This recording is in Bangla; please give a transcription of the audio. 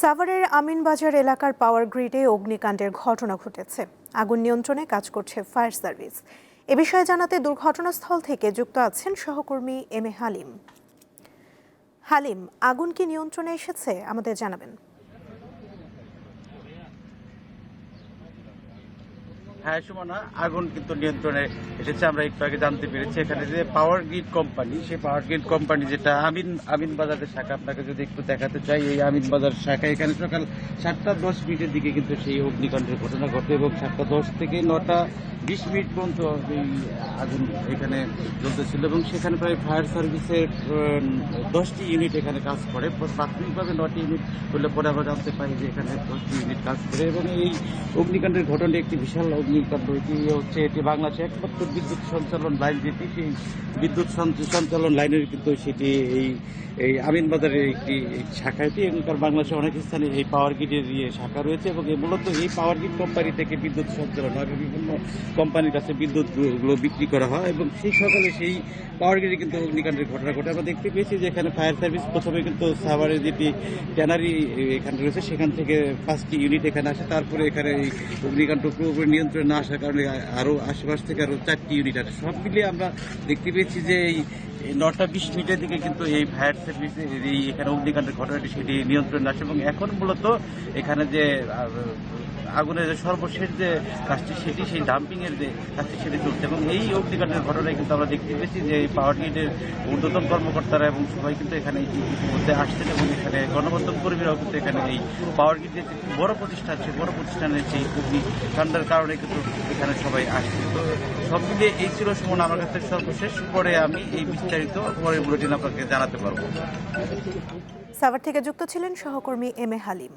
সাভারের আমিনবাজার এলাকার পাওয়ার গ্রিডে অগ্নিকাণ্ডের ঘটনা ঘটেছে। আগুন নিয়ন্ত্রণে কাজ করছে ফায়ার সার্ভিস। এ বিষয়ে জানাতে দুর্ঘটনাস্থল থেকে যুক্ত আছেন সহকর্মী এম এ হালিম। হালিম, আগুন কি নিয়ন্ত্রণে এসেছে? আমাদের জানাবেন। হ্যাঁ সুমনা, আগুন কিন্তু নিয়ন্ত্রণে এসেছে, আমরা একটু আগে জানতে পেরেছি এখানে যে পাওয়ার গ্রিড কোম্পানি সেই পাওয়ার গ্রিড কোম্পানি যেটা আমিন আমিন বাজারের শাখা, আপনাকে যদি একটু দেখাতে চাই, এই আমিন বাজার শাখা, এখানে সকাল সাতটা দশ মিনিটের দিকে কিন্তু সেই অগ্নিকাণ্ডের ঘটনা ঘটে এবং সাতটা দশ থেকে নটা বিশ মিনিট পর্যন্ত এই আগুন এখানে জ্বলতেছিল এবং সেখানে প্রায় ফায়ার সার্ভিসের দশটি ইউনিট এখানে কাজ করে প্রাথমিকভাবে নটি ইউনিট করলে পরে আমরা জানতে পাই যে এখানে দশটি ইউনিট কাজ করে এবং এই অগ্নিকাণ্ডের ঘটনা একটি বিশাল এটি হচ্ছে এটি বাংলাদেশের একমাত্র বিদ্যুৎ সঞ্চালন লাইন যেটি বিদ্যুৎ সঞ্চালন লাইনের কিন্তু সেটি এই এই আমিনবাজারের একটি শাখা এটি। এখানকার বাংলাদেশে অনেক স্থানে এই পাওয়ার গ্রিডের ইয়ে শাখা রয়েছে এবং মূলত এই পাওয়ার গ্রিড কোম্পানি থেকে বিদ্যুৎ সঞ্চালন হয়। বিভিন্ন কোম্পানির কাছে বিদ্যুৎগুলো বিক্রি করা হয় এবং সেই সকালে সেই পাওয়ার গ্রিডে কিন্তু অগ্নিকাণ্ডের ঘটনা ঘটে। আমরা দেখতে পেয়েছি যে এখানে ফায়ার সার্ভিস প্রথমে কিন্তু সাভারের যেটি ট্যানারি এখানে রয়েছে, সেখান থেকে পাঁচটি ইউনিট এখানে আসে। তারপরে এখানে এই অগ্নিকাণ্ড পুরোপুরি নিয়ন্ত্রণে না আসার কারণে আরও আশেপাশ থেকে আরও চারটি ইউনিট আছে। সব মিলিয়ে আমরা দেখতে পেয়েছি যে এই নটা বিশ মিনিটের দিকে কিন্তু এই ফায়ার সার্ভিস এখানে অগ্নিকাণ্ডের ঘটনাটি সেটি নিয়ন্ত্রণে আসে এবং এখন মূলত এখানে যে আগুনের যে সর্বশেষ যে কাজটি সেটি, সেই ডাম্পিং এর যে কাজটি সেটি চলছে। এবং এই অগ্নিকাণ্ডের ঘটনায় কিন্তু আমরা দেখতে পেয়েছি যে এই পাওয়ার গ্রিডের ঊর্ধ্বতন কর্মকর্তারা এবং সবাই কিন্তু এখানে ইতিমধ্যে আসছেন এবং এখানে গণমাধ্যম কর্মীরাও কিন্তু এখানে এই পাওয়ার গ্রিডের যে বড় প্রতিষ্ঠান, সেই বড় প্রতিষ্ঠানের সেই অগ্নিকাণ্ডের কারণে কিন্তু এখানে সবাই আসছে। তো সব মিলিয়ে এই ছিল সুমন আমার কাছে সর্বশেষ। পরে আমি এই বিস্তারিত পরের বুলেটিন আপনাকে জানাতে পারব। সাভার থেকে যুক্ত ছিলেন সহকর্মী এম এ হালিম।